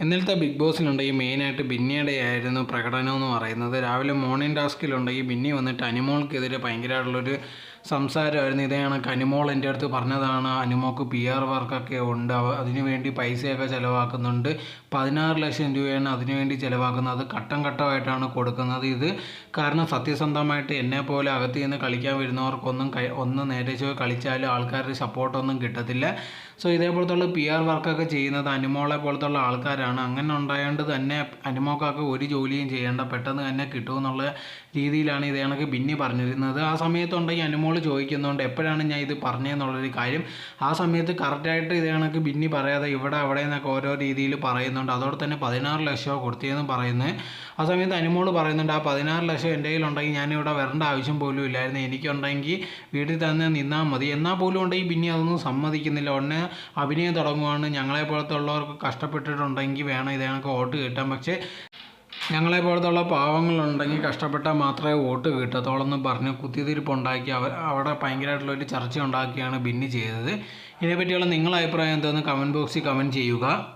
ഇന്നലത്തെ ബിഗ് ബോസിലുണ്ടെങ്കിൽ മെയിനായിട്ട് ബിന്നിയുടെ ആയിരുന്നു പ്രകടനം എന്ന് പറയുന്നത്. രാവിലെ മോർണിംഗ് ടാസ്കിലുണ്ടെങ്കിൽ ബിന്നി വന്നിട്ട് അനിമോൾക്കെതിരെ ഭയങ്കരമായിട്ടുള്ളൊരു സംസാരമായിരുന്നു. ഇതേ കണക്ക് എന്റെ അടുത്ത് പറഞ്ഞതാണ്. അനുമോക്ക് പി ആർ വർക്കൊക്കെ ഉണ്ട്. അതിനുവേണ്ടി പൈസയൊക്കെ ചിലവാക്കുന്നുണ്ട്. പതിനാറ് ലക്ഷം രൂപയാണ് അതിനുവേണ്ടി ചിലവാക്കുന്നത്. അത് ഘട്ടം ഘട്ടമായിട്ടാണ് കൊടുക്കുന്നത്. ഇത് കാരണം സത്യസന്ധമായിട്ട് എന്നെ പോലെ അകത്ത് നിന്ന് കളിക്കാൻ വരുന്നവർക്കൊന്നും കൈ ഒന്ന് നേരെ ചോ കളിച്ചാലും ആൾക്കാരുടെ സപ്പോർട്ടൊന്നും കിട്ടത്തില്ല. സോ ഇതേപോലത്തുള്ള പി ആർ വർക്കൊക്കെ ചെയ്യുന്നത് അനുമോളെ പോലത്തുള്ള ആൾക്കാരാണ്. അങ്ങനെ ഉണ്ടായതുകൊണ്ട് തന്നെ അനുമോക്കൊക്കെ ഒരു ജോലിയും ചെയ്യേണ്ട പെട്ടെന്ന് തന്നെ കിട്ടുമെന്നുള്ള രീതിയിലാണ് ഇത് കണക്ക് ബിന്നി പറഞ്ഞിരുന്നത്. ആ സമയത്തുണ്ടെങ്കിൽ അനിമോൾ ചോദിക്കുന്നുണ്ട് എപ്പോഴാണ് ഞാൻ ഇത് പറഞ്ഞതെന്നുള്ളൊരു കാര്യം. ആ സമയത്ത് കറക്റ്റായിട്ട് ഇത് കണക്ക് ബിന്നി പറയാതെ ഇവിടെ അവിടെ എന്നൊക്കെ ഓരോ രീതിയിൽ പറയുന്നുണ്ട്. അതോടെ തന്നെ പതിനാറ് ലക്ഷമോ കൊടുത്തിയെന്ന് പറയുന്നത് ആ സമയത്ത് അനിമോൾ പറയുന്നുണ്ട് ആ പതിനാറ് ലക്ഷം എന്റെ കയ്യിലുണ്ടെങ്കിൽ ഞാനിവിടെ വരേണ്ട ആവശ്യം പോലും ഇല്ലായിരുന്നു. എനിക്കുണ്ടെങ്കിൽ വീട്ടിൽ തന്നെ നിന്നാൽ മതി. എന്നാൽ പോലും ഉണ്ടെങ്കിൽ പിന്നെ അതൊന്നും സമ്മതിക്കുന്നില്ല. ഉടനെ അഭിനയം തുടങ്ങുവാണ്. ഞങ്ങളെ പോലത്തെ ഉള്ളവർക്ക് കഷ്ടപ്പെട്ടിട്ടുണ്ടെങ്കിൽ വേണം ഇത് കണക്ക് വോട്ട് കിട്ടാൻ. പക്ഷേ ഞങ്ങളെ പോലത്തുള്ള പാവങ്ങളുണ്ടെങ്കിൽ കഷ്ടപ്പെട്ടാൽ മാത്രമേ വോട്ട് കിട്ടത്തോളെന്ന് പറഞ്ഞ് കുത്തിത്തിരിപ്പുണ്ടാക്കി അവർ അവിടെ ഭയങ്കരമായിട്ടുള്ളൊരു ചർച്ച ഉണ്ടാക്കിയാണ് ബിന്നി ചെയ്തത്. ഇതിനെപ്പറ്റിയുള്ള നിങ്ങളുടെ അഭിപ്രായം എന്താണെന്ന് കമന്റ് ബോക്സിൽ കമന്റ് ചെയ്യുക.